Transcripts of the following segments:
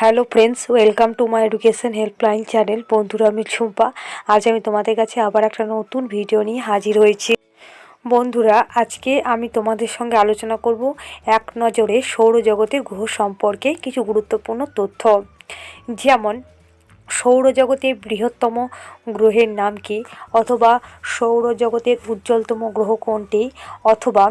Hello friends welcome to my education helpline channel বন্ধুরা আমি ঝুম্পা আজ আমি তোমাদের কাছে আবার একটা নতুন ভিডিও নিয়ে হাজির হয়েছি। বন্ধুরা, আজকে আমি তোমাদের সঙ্গে আলোচনা করব এক নজরে সৌরজগতের গ্রহ সম্পর্কে কিছু গুরুত্বপূর্ণ তথ্য। যেমন, সৌরজগতের বৃহত্তম গ্রহের নাম কি? অথবা, সৌরজগতের উজ্জ্বলতম গ্রহ কোনটি? অথবা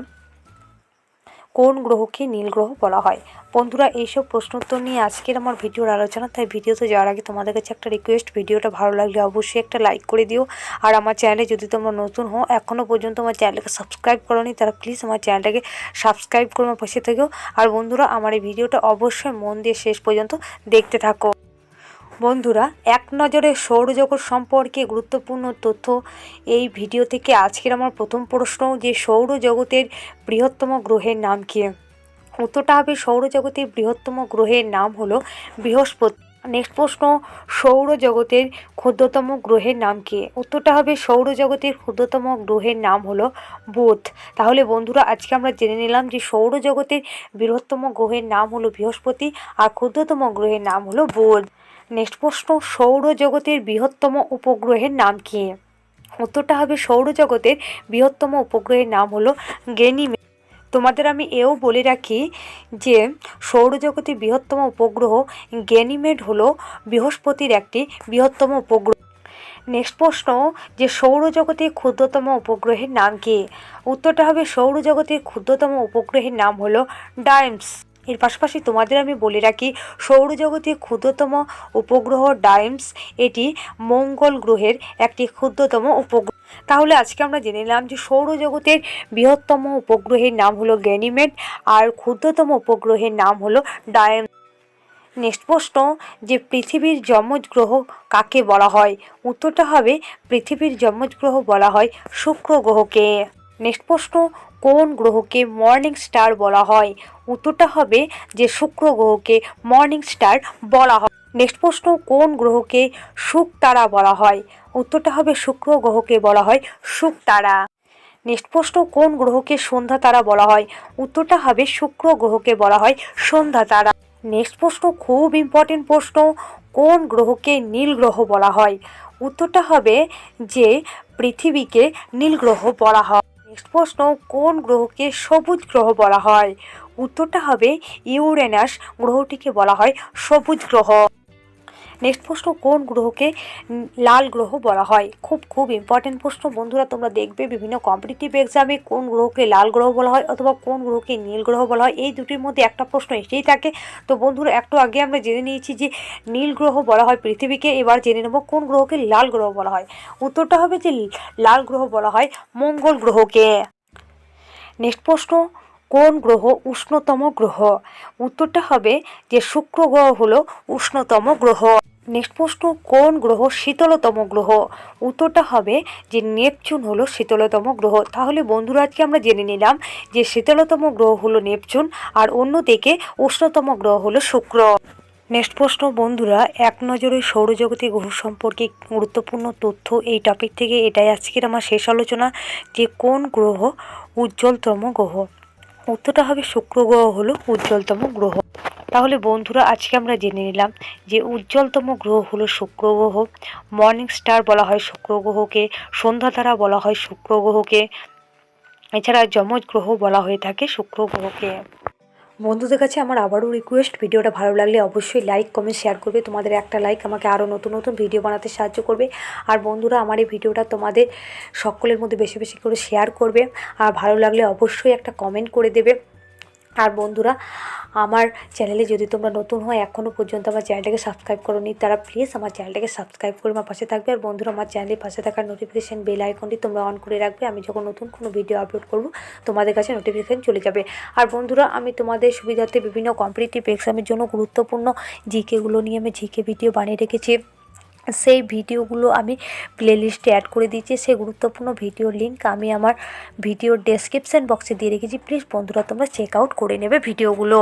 কোন গ্রহকে নীল গ্রহ বলা হয়? বন্ধুরা, এইসব প্রশ্নোত্তর নিয়ে আজকের আমার ভিডিওর আলোচনা, তাই ভিডিওতে যাওয়ার আগে তোমাদের কাছে একটা রিকোয়েস্ট ভিডিওটা ভালো লাগলে অবশ্যই একটা লাইক করে দিও। আর আমার চ্যানেলে যদি তোমরা নতুন হও এখনও পর্যন্ত আমার চ্যানেলকে সাবস্ক্রাইব করোনি তারা প্লিজ আমার চ্যানেলটাকে সাবস্ক্রাইব করে আমার পাশে থেকেও। আর বন্ধুরা, আমার এই ভিডিওটা অবশ্যই মন দিয়ে শেষ পর্যন্ত দেখতে থাকো। বন্ধুরা, এক নজরে সৌরজগৎ সম্পর্কে গুরুত্বপূর্ণ তথ্য এই ভিডিও থেকে আজকের আমার প্রথম প্রশ্ন যে সৌরজগতের বৃহত্তম গ্রহের নাম কী? উত্তরটা হবে সৌরজগতের বৃহত্তম গ্রহের নাম হলো বৃহস্পতি। নেক্সট প্রশ্ন, সৌরজগতের ক্ষুদ্রতম গ্রহের নাম কী? উত্তরটা হবে সৌরজগতের ক্ষুদ্রতম গ্রহের নাম হলো বুধ। তাহলে বন্ধুরা, আজকে আমরা জেনে নিলাম যে সৌরজগতের বৃহত্তম গ্রহের নাম হলো বৃহস্পতি আর ক্ষুদ্রতম গ্রহের নাম হলো বুধ। নেক্সট প্রশ্ন, সৌরজগতের বৃহত্তম উপগ্রহের নাম কী? উত্তরটা হবে সৌরজগতের বৃহত্তম উপগ্রহের নাম হলো গেনিমে। তোমাদের আমি এও বলে রাখি যে সৌরজগতের বৃহত্তম উপগ্রহ গ্যানিমেড হলো বৃহস্পতির একটি বৃহত্তম উপগ্রহ। নেক্সট প্রশ্ন, যে সৌরজগতের ক্ষুদ্রতম উপগ্রহের নাম কী? উত্তরটা হবে সৌরজগতের ক্ষুদ্রতম উপগ্রহের নাম হলো ডাইমস এর পাশাপাশি তোমাদের আমি বলে রাখি, সৌরজগতের ক্ষুদ্রতম উপগ্রহ ডাইমস, এটি মঙ্গল গ্রহের একটি ক্ষুদ্রতম উপগ্রহ। তাহলে আজকে আমরা জেনে নিলাম যে সৌরজগতের বৃহত্তম উপগ্রহের নাম হলো গ্যানিমেড আর ক্ষুদ্রতম উপগ্রহের নাম হলো ডায়ম নেক্সট প্রশ্ন, যে পৃথিবীর যমজ গ্রহ কাকে বলা হয়? উত্তরটা হবে, পৃথিবীর যমজ গ্রহ বলা হয় শুক্র গ্রহকে। নেক্সট প্রশ্ন, কোন গ্রহকে মর্নিং স্টার বলা হয়? উত্তরটা হবে যে শুক্র গ্রহকে মর্নিং স্টার বলা হয়। নেক্সট প্রশ্ন, কোন গ্রহকে শুক তারা বলা হয়? উত্তরটা হবে শুক্র গ্রহকে বলা হয় শুক তারা নেক্সট প্রশ্ন, কোন গ্রহকে সন্ধ্যা তারা বলা হয়? উত্তরটা হবে শুক্র গ্রহকে বলা হয় সন্ধ্যা তারা নেক্সট প্রশ্ন, খুব ইম্পর্টেন্ট প্রশ্ন, কোন গ্রহকে নীল গ্রহ বলা হয়? উত্তরটা হবে যে পৃথিবীকে নীল গ্রহ বলা হয়। নেক্সট প্রশ্ন কোন গ্রহকে সবুজ গ্রহ বলা হয়? উত্তরটা হবে ইউরেনাস। গ্রহটিকে বলা হয় সবুজ গ্রহ। নেক্সট প্রশ্ন, কোন গ্রহকে লাল গ্রহ বলা হয়? খুব খুব ইম্পর্টেন্ট প্রশ্ন। বন্ধুরা, তোমরা দেখবে বিভিন্ন কম্পিটিটিভ এক্সামে কোন গ্রহকে লাল গ্রহ বলা হয় অথবা কোন গ্রহকে নীল গ্রহ বলা হয়। এই দুটির মধ্যে একটা প্রশ্ন এসেই থাকে। তো বন্ধুরা, একটু আগে আমরা জেনে নিয়েছি যে নীল গ্রহ বলা হয় পৃথিবীকে। এবার জেনে নেব কোন গ্রহকে লাল গ্রহ বলা হয়। উত্তরটা হবে যে লাল গ্রহ বলা হয় মঙ্গল গ্রহকে। নেক্সট প্রশ্ন, কোন গ্রহ উষ্ণতম গ্রহ? উত্তরটা হবে যে শুক্র গ্রহ হলো উষ্ণতম গ্রহ। নেক্সট প্রশ্ন কোন গ্রহ শীতলতম গ্রহ? উত্তরটা হবে যে নেপচুন হলো শীতলতম গ্রহ। তাহলে বন্ধুরা, আজকে আমরা জেনে নিলাম যে শীতলতম গ্রহ হলো নেপচুন আর অন্যদিকে উষ্ণতম গ্রহ হলো শুক্র। নেক্সট প্রশ্ন বন্ধুরা, এক নজরে সৌরজগতে গ্রহ সম্পর্কে গুরুত্বপূর্ণ তথ্য এই টপিক থেকে। এটাই আজকের আমার শেষ আলোচনা যে কোন গ্রহ উজ্জ্বলতম গ্রহ। উত্তরটা হবে শুক্র গ্রহ হলো উজ্জ্বলতম গ্রহ। তাহলে বন্ধুরা, আজকে আমরা জেনে নিলাম যে উজ্জ্বলতম গ্রহ হলো শুক্র গ্রহ মর্নিং স্টার বলা হয় শুক্র গ্রহকে সন্ধ্যা তারা বলা হয় শুক্র গ্রহকে এছাড়া যমজ গ্রহ বলা হয়ে থাকে শুক্র গ্রহকে বন্ধুদের কাছে আমার আবারও রিকোয়েস্ট ভিডিওটা ভালো লাগলে অবশ্যই লাইক কমেন্ট শেয়ার করবে। তোমাদের একটা লাইক আমাকে আরও নতুন নতুন ভিডিও বানাতে সাহায্য করবে। আর বন্ধুরা, আমার এই ভিডিওটা তোমাদের সকলের মধ্যে বেশি বেশি করে শেয়ার করবে। আর ভালো লাগলে অবশ্যই একটা কমেন্ট করে দেবে। আর বন্ধুরা আমার চ্যানেলে যদি তোমরা নতুন হয় এখনও পর্যন্ত আমার চ্যানেলটাকে সাবস্ক্রাইব করোনি, তারা প্লিজ আমার চ্যানেলটাকে সাবস্ক্রাইব করে আমার পাশে থাকবে। আর বন্ধুরা, আমার চ্যানেলের পাশে থাকার নোটিফিকেশান বেল আইকনটি তোমরা অন করে রাখবে। আমি যখন নতুন কোনো ভিডিও আপলোড করব, তোমাদের কাছে নোটিফিকেশান চলে যাবে। আর বন্ধুরা, আমি তোমাদের সুবিধার্থে বিভিন্ন কম্পিটিটিভ এক্সামের জন্য গুরুত্বপূর্ণ জিকেগুলো নিয়ে আমি জিকে ভিডিও বানিয়ে রেখেছি। সেই ভিডিওগুলো আমি প্লেলিস্টে অ্যাড করে দিয়েছি। সেই গুরুত্বপূর্ণ ভিডিওর লিঙ্ক আমি আমার ভিডিওর ডেসক্রিপশান বক্সে দিয়ে রেখেছি। প্লিজ বন্ধুরা, তোমরা চেক আউট করে নেবে ভিডিওগুলো